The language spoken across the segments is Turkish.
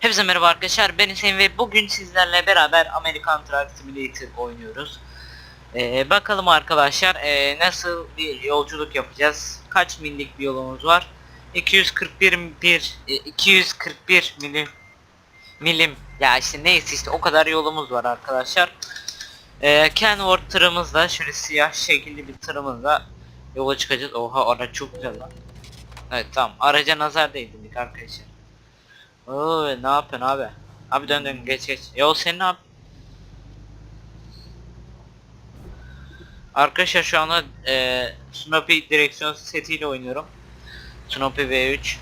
Hepinize merhaba arkadaşlar ben Hüseyin ve bugün sizlerle beraber American Truck Simulator oynuyoruz. Ee, bakalım arkadaşlar ee, nasıl bir yolculuk yapacağız. Kaç millik bir yolumuz var? 241 bir e, 241 milim milim ya işte neyse işte o kadar yolumuz var arkadaşlar. Ee, Kenworth tırımızla şöyle siyah şekilli bir tırımızla yola çıkacağız. Oha araç çok güzel. Evet tamam araca nazar değdirdik arkadaşlar. Oo ne yapıyorsun abi? Abi dön dön geç geç. Yol senin abi. Arkadaşlar şu anda e, Snoopy direksiyon setiyle oynuyorum. Snoopy V3.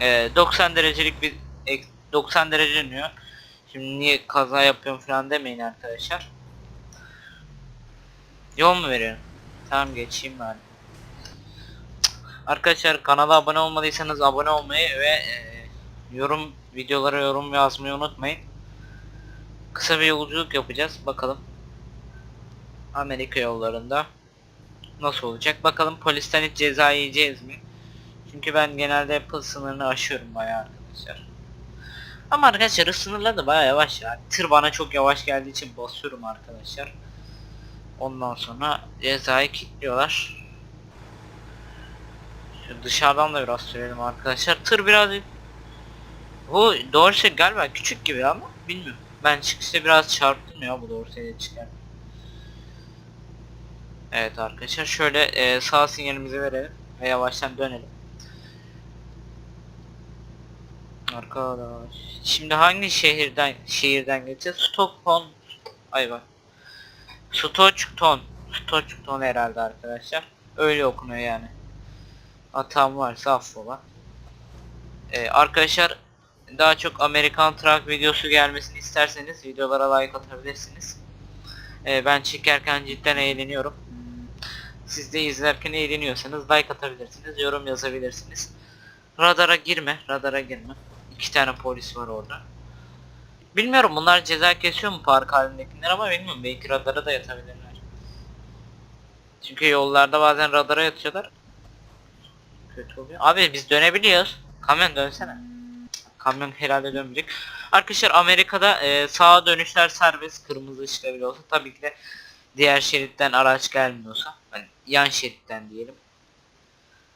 E, 90 derecelik bir ek- 90 derece dönüyor. Şimdi niye kaza yapıyorum falan demeyin arkadaşlar. Yol mu veriyorum? Tamam geçeyim bari. Arkadaşlar kanala abone olmadıysanız abone olmayı ve e, yorum videolara yorum yazmayı unutmayın. Kısa bir yolculuk yapacağız. Bakalım. Amerika yollarında nasıl olacak? Bakalım polisten hiç ceza yiyeceğiz mi? Çünkü ben genelde hız sınırını aşıyorum bayağı arkadaşlar. Ama arkadaşlar hız sınırları da bayağı yavaş ya. Tır bana çok yavaş geldiği için basıyorum arkadaşlar. Ondan sonra cezayı kilitliyorlar. Şu dışarıdan da biraz sürelim arkadaşlar. Tır birazcık bu Dorse galiba küçük gibi ama bilmiyorum. Ben çıkışta biraz çarptım ya bu Dorse'ye çıkarken. Evet arkadaşlar şöyle e, sağ sinyalimizi verelim ve yavaştan dönelim. Arkadaş. Şimdi hangi şehirden şehirden geçeceğiz? Stockholm. Ay bak. Stockton. Stockton herhalde arkadaşlar. Öyle okunuyor yani. Hatam varsa affola. Ee, arkadaşlar daha çok Amerikan Truck videosu gelmesini isterseniz videolara like atabilirsiniz. Ee, ben çekerken cidden eğleniyorum. Siz de izlerken eğleniyorsanız like atabilirsiniz, yorum yazabilirsiniz. Radara girme, radara girme. İki tane polis var orada. Bilmiyorum bunlar ceza kesiyor mu park halindekiler ama bilmiyorum belki radara da yatabilirler. Çünkü yollarda bazen radara yatıyorlar. Kötü oluyor. Abi biz dönebiliyoruz. Kamyon dönsene. Kamyon herhalde dönmeyecek. Arkadaşlar Amerika'da e, sağa dönüşler serbest. Kırmızı ışıkta bile olsa. Tabii ki de diğer şeritten araç gelmiyorsa. Hani yan şeritten diyelim.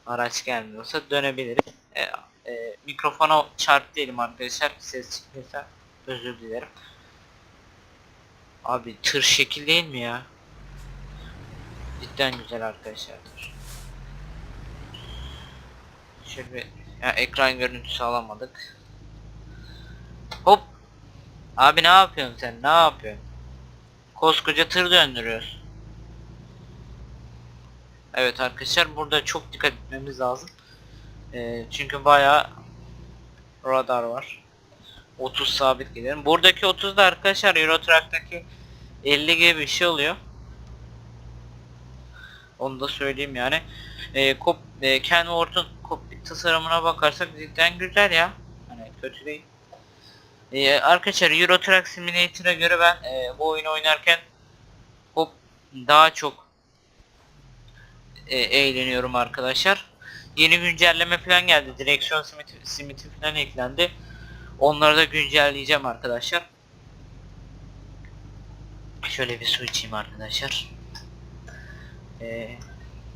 Araç gelmiyorsa dönebiliriz. E, e, mikrofona çarp diyelim arkadaşlar. Ses çıkıyorsa özür dilerim. Abi tır şekil değil mi ya? Cidden güzel arkadaşlar. Şöyle bir ya ekran görüntüsü alamadık. Hop. Abi ne yapıyorsun sen? Ne yapıyorsun? Koskoca tır döndürüyoruz. Evet arkadaşlar burada çok dikkat etmemiz lazım. Ee, çünkü bayağı radar var. 30 sabit gidelim. Buradaki 30 da arkadaşlar Euro Truck'taki 50 gibi bir şey oluyor. Onu da söyleyeyim yani. Ee, kop, e, Ken Ward'un kokpit tasarımına bakarsak cidden güzel ya. Hani kötü değil. Ee, arkadaşlar Euro Truck Simulator'a göre ben e, bu oyunu oynarken hop daha çok e, eğleniyorum arkadaşlar. Yeni güncelleme falan geldi. Direksiyon simiti, simiti falan eklendi. Onları da güncelleyeceğim arkadaşlar. Şöyle bir su içeyim arkadaşlar. Ee,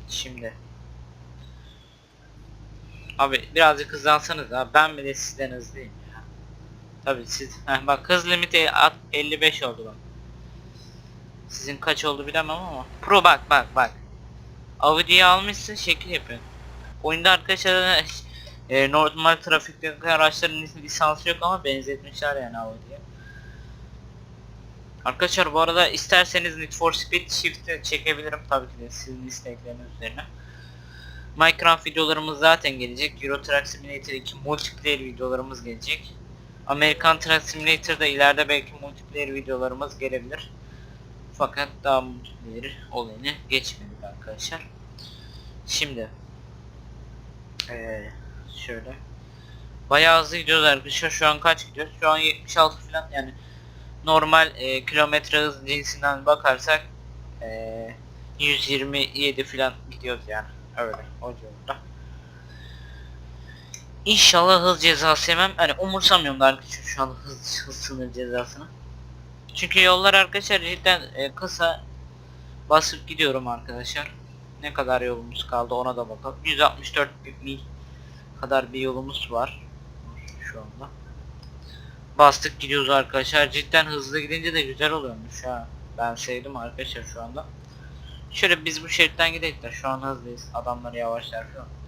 şimdi Abi birazcık hızlansanız ha ben bile sizden hızlıyım. Tabi siz Heh, bak hız limiti at 55 oldu bak. Sizin kaç oldu bilemem ama. Pro bak bak bak. Audi'yi almışsın şekil yapıyorsun. Oyunda arkadaşlar e, normal trafikteki araçların lisansı yok ama benzetmişler yani Audi'ye. Arkadaşlar bu arada isterseniz Need for Speed Shift'i çekebilirim tabii ki de sizin istekleriniz üzerine. Minecraft videolarımız zaten gelecek. Euro Truck Simulator 2 multiplayer videolarımız gelecek. American Truck Simulator'da ileride belki multiplayer videolarımız gelebilir. Fakat daha multiplayer olayını geçmedik arkadaşlar. Şimdi ee, şöyle Bayağı hızlı gidiyoruz arkadaşlar. Şu an kaç gidiyoruz? Şu an 76 falan yani normal e, kilometre hız cinsinden bakarsak e, 127 falan gidiyoruz yani. Öyle o civarda. İnşallah hız cezası yemem. Hani umursamıyorum da arkadaşlar şu an hız, hız sınır cezasını. Çünkü yollar arkadaşlar cidden e, kısa. Basıp gidiyorum arkadaşlar. Ne kadar yolumuz kaldı ona da bakalım. 164 mil kadar bir yolumuz var. Şu anda. Bastık gidiyoruz arkadaşlar. Cidden hızlı gidince de güzel oluyormuş ha. Ben sevdim arkadaşlar şu anda. Şöyle biz bu şeritten gidelim de şu an hızlıyız. Adamlar yavaşlar falan.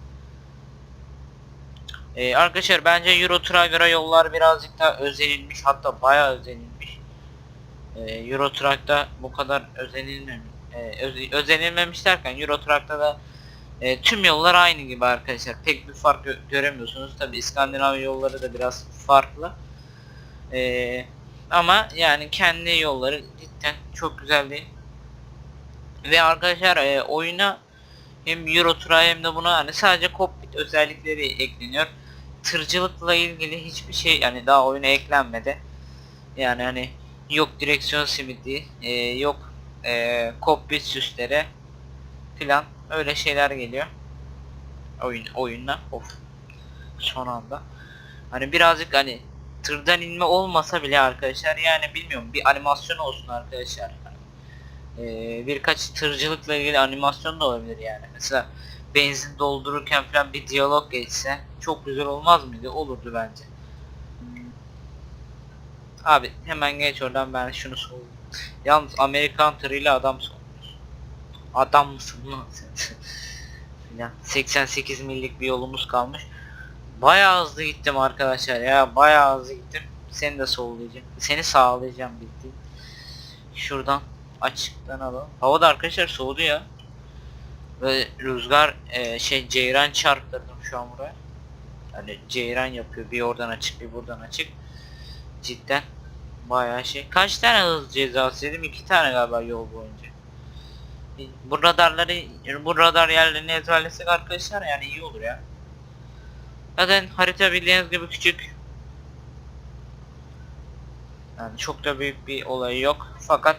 Ee, arkadaşlar bence Euro Truck'a yollar birazcık daha özenilmiş hatta bayağı özenilmiş. Ee, Euro Truck'ta bu kadar özenilmemiş. Ee, öz- özenilmemiş derken Euro Truck'ta da e, tüm yollar aynı gibi arkadaşlar. Pek bir fark gö- göremiyorsunuz. Tabi İskandinav yolları da biraz farklı. Ee, ama yani kendi yolları cidden çok güzel değil. Ve arkadaşlar e, oyuna hem Euro Truck'a hem de buna hani sadece cockpit özellikleri ekleniyor. Tırcılıkla ilgili hiçbir şey yani daha oyuna eklenmedi. Yani hani yok direksiyon simidi, e, yok e, cockpit süsleri filan öyle şeyler geliyor. Oyun oyunla of son anda. Hani birazcık hani tırdan inme olmasa bile arkadaşlar yani bilmiyorum bir animasyon olsun arkadaşlar. Ee, birkaç tırcılıkla ilgili animasyon da olabilir yani. Mesela benzin doldururken falan bir diyalog geçse çok güzel olmaz mıydı? Olurdu bence. Abi hemen geç oradan ben şunu sorayım. Yalnız Amerikan tırıyla adam sormuş. Adam mısın lan sen? Filan. 88 millik bir yolumuz kalmış. Bayağı hızlı gittim arkadaşlar ya. Bayağı hızlı gittim. Seni de sollayacağım. Seni sağlayacağım bildiğin. Şuradan açıktan alalım. Hava da arkadaşlar soğudu ya. Ve rüzgar e, şey ceyran çarptırdım şu an buraya. Hani ceyran yapıyor bir oradan açık bir buradan açık. Cidden bayağı şey. Kaç tane hız cezası yedim? İki tane galiba yol boyunca. Bu radarları bu radar yerlerini ezberlesek arkadaşlar yani iyi olur ya. Zaten harita bildiğiniz gibi küçük. Yani çok da büyük bir olayı yok. Fakat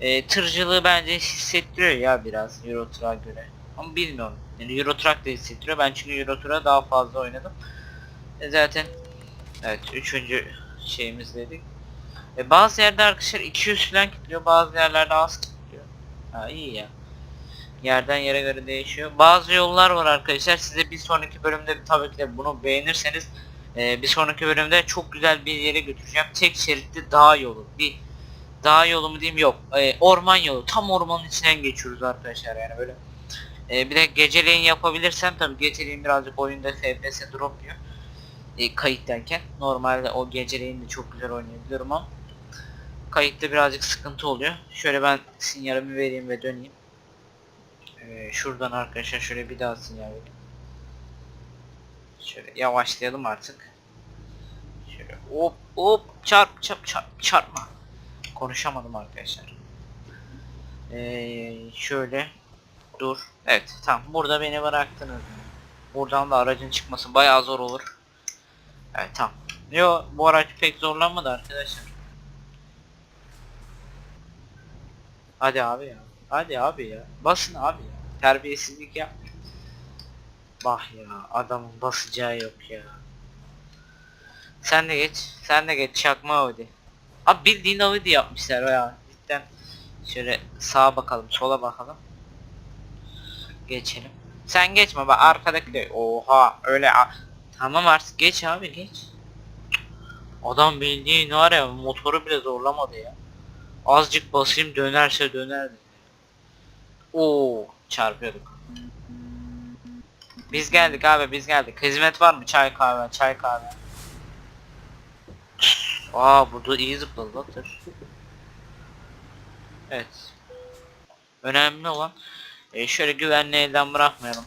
e, tırcılığı bence hissettiriyor ya biraz Euro göre. Ama bilmiyorum. Yani Euro da hissettiriyor. Ben çünkü Euro daha fazla oynadım. E, zaten evet üçüncü şeyimiz dedik. E, bazı yerde arkadaşlar 200 falan kilitliyor. Bazı yerlerde az kilitliyor. Ha iyi ya. Yerden yere göre değişiyor. Bazı yollar var arkadaşlar. Size bir sonraki bölümde tabii ki de bunu beğenirseniz e, bir sonraki bölümde çok güzel bir yere götüreceğim. Tek şeritli dağ yolu. Bir dağ yolu mu diyeyim yok. E, orman yolu. Tam ormanın içinden geçiyoruz arkadaşlar yani böyle. E, bir de geceleyin yapabilirsem tabii geceleyin birazcık oyunda FPS drop diyor. E, kayıttayken. Normalde o geceleyin de çok güzel oynayabiliyorum ama kayıtta birazcık sıkıntı oluyor. Şöyle ben sinyalimi vereyim ve döneyim. Ee, şuradan arkadaşlar şöyle bir daha sinyal vereyim. Şöyle yavaşlayalım artık. Şöyle hop hop çarp çarp çarp çarpma. Konuşamadım arkadaşlar. Ee, şöyle dur. Evet tamam burada beni bıraktınız. Buradan da aracın çıkması bayağı zor olur. Evet tamam. Yo bu araç pek zorlanmadı arkadaşlar. Hadi abi ya. Hadi abi ya. Basın abi ya. Terbiyesizlik yap. Bak ya adamın basacağı yok ya. Sen de geç. Sen de geç çakma Audi. Abi bildiğin Audi yapmışlar ya. Cidden. Şöyle sağa bakalım, sola bakalım. Geçelim. Sen geçme bak arkadaki de. Oha öyle. Tamam artık geç abi geç. Adam bildiğin var ya motoru bile zorlamadı ya. Azıcık basayım dönerse döner. dedi. Oo çarpıyorduk. Biz geldik abi biz geldik. Hizmet var mı? Çay kahve, çay kahve. Aa burada iyi zıpladı lan tır. Evet. Önemli olan e, şöyle güvenli elden bırakmayalım.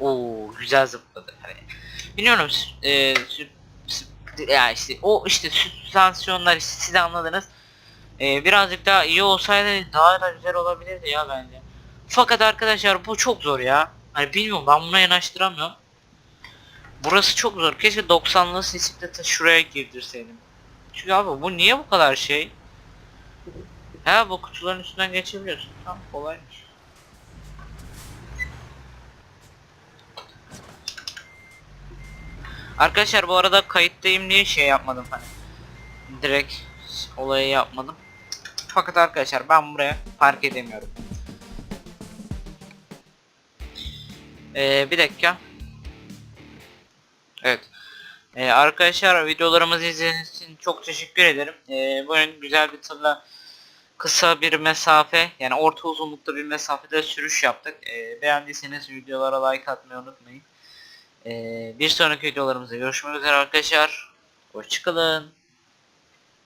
Oo güzel zıpladı. Hani, biliyorum e, sü- sü- ya işte o işte süspansiyonlar işte siz anladınız. Ee, birazcık daha iyi olsaydı daha da güzel olabilirdi ya bence. Fakat arkadaşlar bu çok zor ya. Hani bilmiyorum ben buna yanaştıramıyorum. Burası çok zor. Keşke 90'lı bisikleti şuraya girdirseydim. Çünkü abi bu niye bu kadar şey? Ha bu kutuların üstünden geçebiliyorsun. Tamam kolaymış. Arkadaşlar bu arada kayıttayım diye şey yapmadım hani. Direkt olayı yapmadım. Fakat arkadaşlar ben buraya park edemiyorum. Ee, bir dakika. Evet. Ee, arkadaşlar videolarımızı izlediğiniz için çok teşekkür ederim. Ee, bugün güzel bir tırla kısa bir mesafe yani orta uzunlukta bir mesafede sürüş yaptık. Ee, beğendiyseniz videolara like atmayı unutmayın. Ee, bir sonraki videolarımızda görüşmek üzere arkadaşlar. Hoşçakalın.